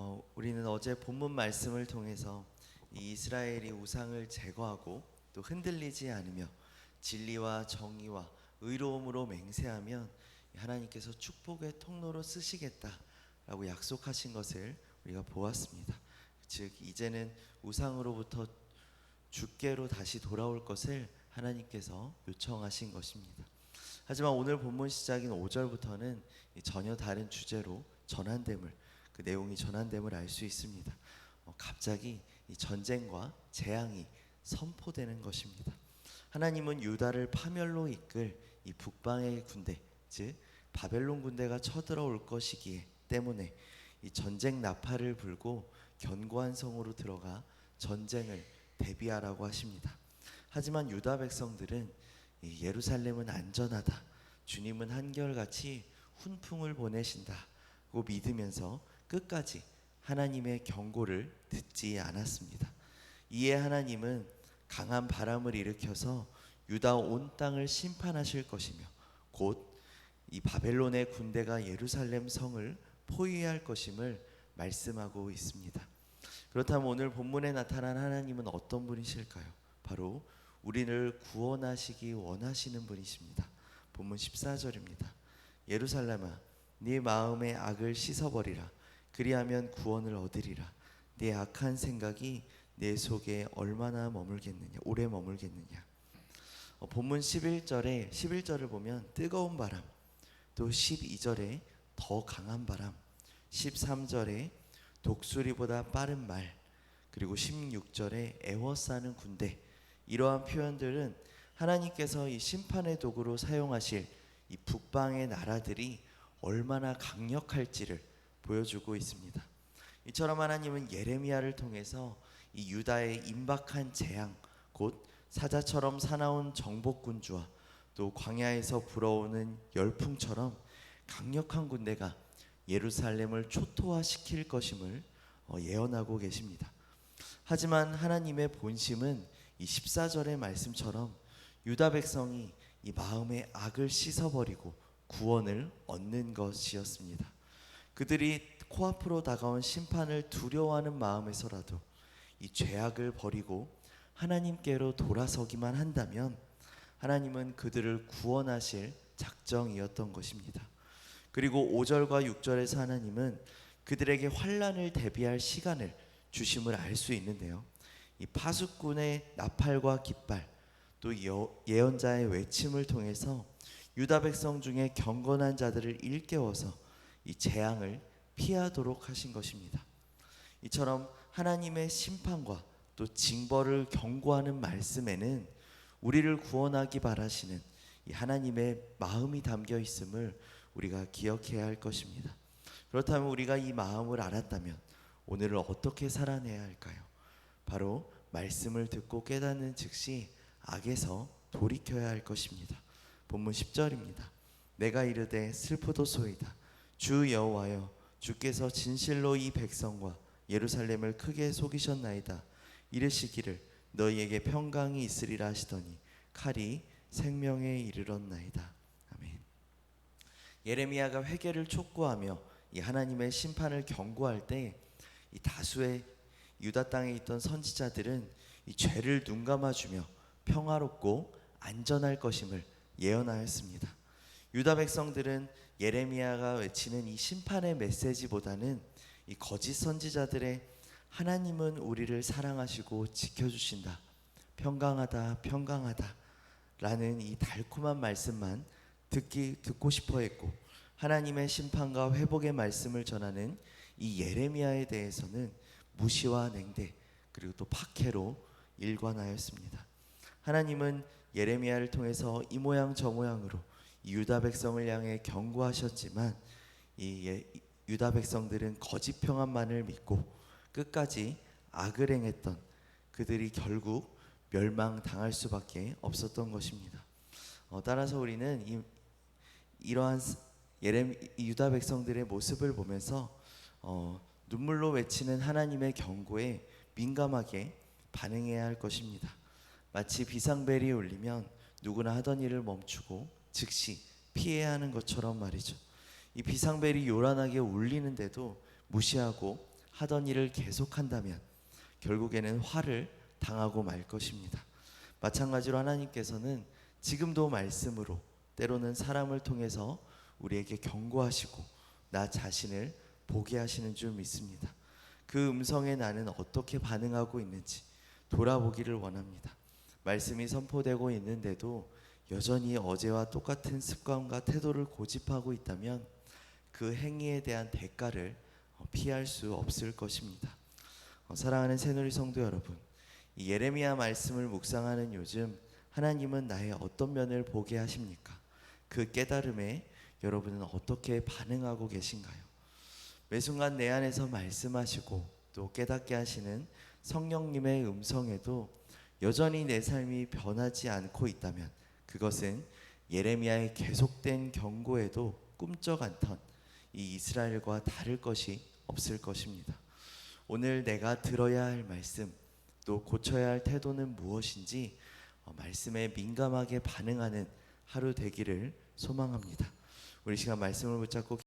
어, 우리는 어제 본문 말씀을 통해서 이 이스라엘이 우상을 제거하고 또 흔들리지 않으며 진리와 정의와 의로움으로 맹세하면 하나님께서 축복의 통로로 쓰시겠다라고 약속하신 것을 우리가 보았습니다. 즉 이제는 우상으로부터 주께로 다시 돌아올 것을 하나님께서 요청하신 것입니다. 하지만 오늘 본문 시작인 5절부터는 전혀 다른 주제로 전환됨을 그 내용이 전환됨을 알 수 있습니다. 어, 갑자기 이 전쟁과 재앙이 선포되는 것입니다. 하나님은 유다를 파멸로 이끌 이 북방의 군대, 즉 바벨론 군대가 쳐들어올 것이기에 때문에 이 전쟁 나팔을 불고 견고한 성으로 들어가 전쟁을 대비하라고 하십니다. 하지만 유다 백성들은 이 예루살렘은 안전하다. 주님은 한결같이 훈풍을 보내신다고 믿으면서 끝까지 하나님의 경고를 듣지 않았습니다. 이에 하나님은 강한 바람을 일으켜서 유다 온 땅을 심판하실 것이며 곧 이 바벨론의 군대가 예루살렘 성을 포위할 것임을 말씀하고 있습니다. 그렇다면 오늘 본문에 나타난 하나님은 어떤 분이실까요? 바로 우리를 구원하시기 원하시는 분이십니다. 본문 14절입니다. 예루살렘아 네 마음의 악을 씻어버리라 그리하면 구원을 얻으리라. 네 악한 생각이 내 속에 얼마나 머물겠느냐 오래 머물겠느냐. 어, 본문 11절에 11절을 보면 뜨거운 바람 또 12절에 더 강한 바람 13절에 독수리보다 빠른 말 그리고 16절에 애워싸는 군대. 이러한 표현들은 하나님께서 이 심판의 도구로 사용하실 이 북방의 나라들이 얼마나 강력할지를 보여주고 있습니다. 이처럼 하나님은 예레미야를 통해서 이 유다의 임박한 재앙 곧 사자처럼 사나운 정복군주와 또 광야에서 불어오는 열풍처럼 강력한 군대가 예루살렘을 초토화시킬 것임을 어, 예언하고 계십니다. 하지만 하나님의 본심은 이 14절의 말씀처럼 유다 백성이 이 마음의 악을 씻어버리고 구원을 얻는 것이었습니다. 그들이 코앞으로 다가온 심판을 두려워하는 마음에서라도 이 죄악을 버리고 하나님께로 돌아서기만 한다면 하나님은 그들을 구원하실 작정이었던 것입니다. 그리고 5절과 6절에서 하나님은 그들에게 환란을 대비할 시간을 주심을 알 수 있는데요. 이 파수꾼의 나팔과 깃발 또 여- 예언자의 외침을 통해서 유다 백성 중에 경건한 자들을 일깨워서 이 재앙을 피하도록 하신 것입니다. 이처럼 하나님의 심판과 또 징벌을 경고하는 말씀에는 우리를 구원하기 바라시는 이 하나님의 마음이 담겨 있음을 우리가 기억해야 할 것입니다. 그렇다면 우리가 이 마음을 알았다면 오늘을 어떻게 살아내야 할까요? 바로 말씀을 듣고 깨닫는 즉시 악에서 돌이켜야 할 것입니다. 본문 10절입니다. 내가 이르되 슬프도소이다. 주 여호와여 주께서 진실로 이 백성과 예루살렘을 크게 속이셨나이다. 이르시기를 너희에게 평강이 있으리라 하시더니 칼이 생명에 이르렀나이다. 아멘. 예레미야가 회개를 촉구하며 이 하나님의 심판을 경고할 때 이 다수의 유다 땅에 있던 선지자들은 이 죄를 눈감아 주며 평화롭고 안전할 것임을 예언하였습니다. 유다 백성들은 예레미야가 외치는 이 심판의 메시지보다는 이 거짓 선지자들의 하나님은 우리를 사랑하시고 지켜주신다. 평강하다, 평강하다. 라는 이 달콤한 말씀만 듣기 듣고 싶어 했고 하나님의 심판과 회복의 말씀을 전하는 이 예레미야에 대해서는 무시와 냉대 그리고 또 박해로 일관하였습니다. 하나님은 예레미야를 통해서 이 모양 저 모양으로 이 유다 백성을 향해 경고하셨지만 이 예- 이 유다 백성들은 거짓 평안만을 믿고 끝까지 악을 행했던 그들이 결국 멸망당할 수밖에 없었던 것입니다. 어, 따라서 우리는 이, 이러한 이 유다 백성들의 모습을 보면서 어, 눈물로 외치는 하나님의 경고에 민감하게 반응해야 할 것입니다. 마치 비상벨이 울리면 누구나 하던 일을 멈추고 즉시 피해야 하는 것처럼 말이죠. 이 비상벨이 요란하게 울리는데도 무시하고 하던 일을 계속한다면 결국에는 화를 당하고 말 것입니다. 마찬가지로 하나님께서는 지금도 말씀으로 때로는 사람을 통해서 우리에게 경고하시고 나 자신을 보게 하시는 줄 믿습니다. 그 음성에 나는 어떻게 반응하고 있는지 돌아보기를 원합니다. 말씀이 선포되고 있는데도 여전히 어제와 똑같은 습관과 태도를 고집하고 있다면 그 행위에 대한 대가를 어, 피할 수 없을 것입니다. 어, 사랑하는 새누리 성도 여러분, 이 예레미야 말씀을 묵상하는 요즘 하나님은 나의 어떤 면을 보게 하십니까? 그 깨달음에 여러분은 어떻게 반응하고 계신가요? 매 순간 내 안에서 말씀하시고 또 깨닫게 하시는 성령님의 음성에도 여전히 내 삶이 변하지 않고 있다면 그것은 예레미야의 계속된 경고에도 꿈쩍 않던 이 이스라엘과 다를 것이 없을 것입니다. 오늘 내가 들어야 할 말씀 또 고쳐야 할 태도는 무엇인지 어, 말씀에 민감하게 반응하는 하루 되기를 소망합니다. 우리 시간 말씀을 붙잡고